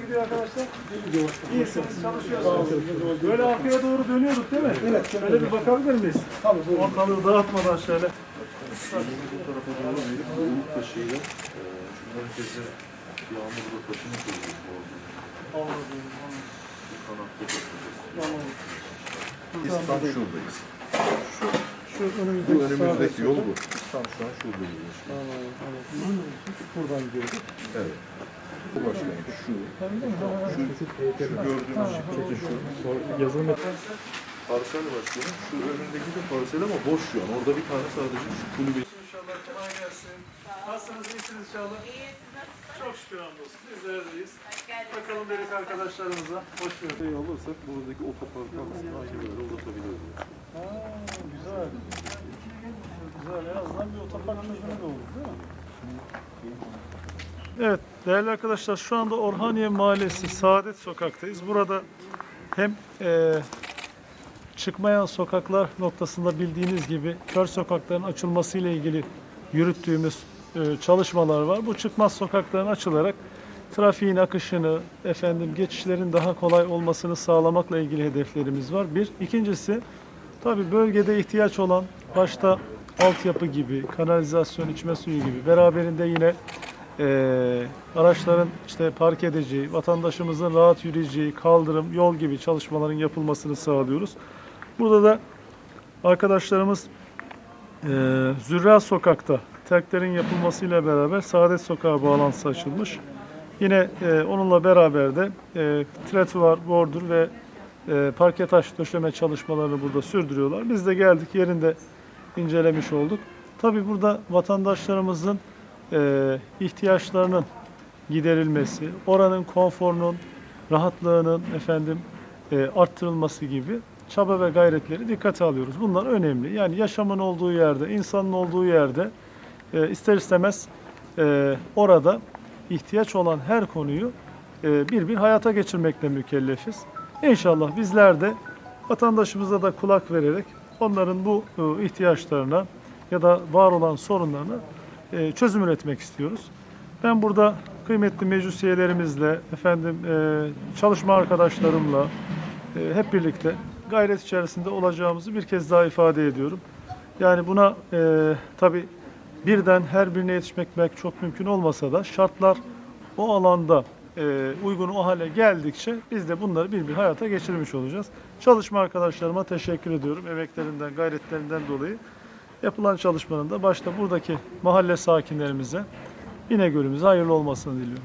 gidiyor arkadaşlar? İyisiniz, çalışıyorsunuz. Böyle arkaya doğru dönüyorduk değil mi? Evet. Şöyle bir bakabilir miyiz? Tabii. Ortalığı dağıtmadan şöyle. Bu tarafa doğru verip bu uluk taşıyla e, şu merkeze bir anda burada taşını koyuyoruz bu. Anladım. Bu kanatta takacağız. Anladım. Biz tam şuradayız. Şu Bu önümüzdeki önümüzdeki yol bu. Tam şu an şuradayız. Buradan gidiyoruz. Evet. Bu başlayın. Şu, şu, şu gördüğünüz çiftçi şu. Yazılım Parsel başkanım. Şu önündeki de parsel ama boş şu an. Orada bir tane sadece şu kulübe. İnşallah kolay gelsin. Nasılsınız? İyisiniz inşallah. İyi, siz nasılsınız? Çok şükür hamdolsun. Bizler deyiz. Bakalım dedik arkadaşlarımıza. Hoş bulduk. Şey alırsak buradaki otopark aslında aynı böyle uzatabiliriz. Evet değerli arkadaşlar şu anda Orhaniye Mahallesi Saadet Sokak'tayız. Burada hem e, çıkmayan sokaklar noktasında bildiğiniz gibi kör sokakların açılması ile ilgili yürüttüğümüz e, çalışmalar var. Bu çıkmaz sokakların açılarak trafiğin akışını, efendim geçişlerin daha kolay olmasını sağlamakla ilgili hedeflerimiz var. Bir. İkincisi tabi bölgede ihtiyaç olan başta altyapı gibi, kanalizasyon, içme suyu gibi beraberinde yine e, araçların işte park edeceği, vatandaşımızın rahat yürüyeceği, kaldırım, yol gibi çalışmaların yapılmasını sağlıyoruz. Burada da arkadaşlarımız e, Zürra Sokak'ta terklerin yapılmasıyla beraber Saadet Sokağı bağlantısı açılmış. Yine e, onunla beraber de e, tretuar, bordür ve e, parke taş döşeme çalışmalarını burada sürdürüyorlar. Biz de geldik yerinde incelemiş olduk. Tabii burada vatandaşlarımızın e, ihtiyaçlarının giderilmesi, oranın konforunun, rahatlığının efendim e, arttırılması gibi çaba ve gayretleri dikkate alıyoruz. Bunlar önemli. Yani yaşamın olduğu yerde, insanın olduğu yerde e, ister istemez e, orada ihtiyaç olan her konuyu e, bir bir hayata geçirmekle mükellefiz. İnşallah bizler de vatandaşımıza da kulak vererek onların bu ihtiyaçlarına ya da var olan sorunlarına e, çözüm üretmek istiyoruz. Ben burada kıymetli meclis üyelerimizle, efendim e, çalışma arkadaşlarımla e, hep birlikte gayret içerisinde olacağımızı bir kez daha ifade ediyorum. Yani buna e, tabii birden her birine yetişmek çok mümkün olmasa da şartlar o alanda e, uygun o hale geldikçe biz de bunları bir bir hayata geçirmiş olacağız. Çalışma arkadaşlarıma teşekkür ediyorum emeklerinden, gayretlerinden dolayı. Yapılan çalışmanın da başta buradaki mahalle sakinlerimize, İnegöl'ümüze hayırlı olmasını diliyorum.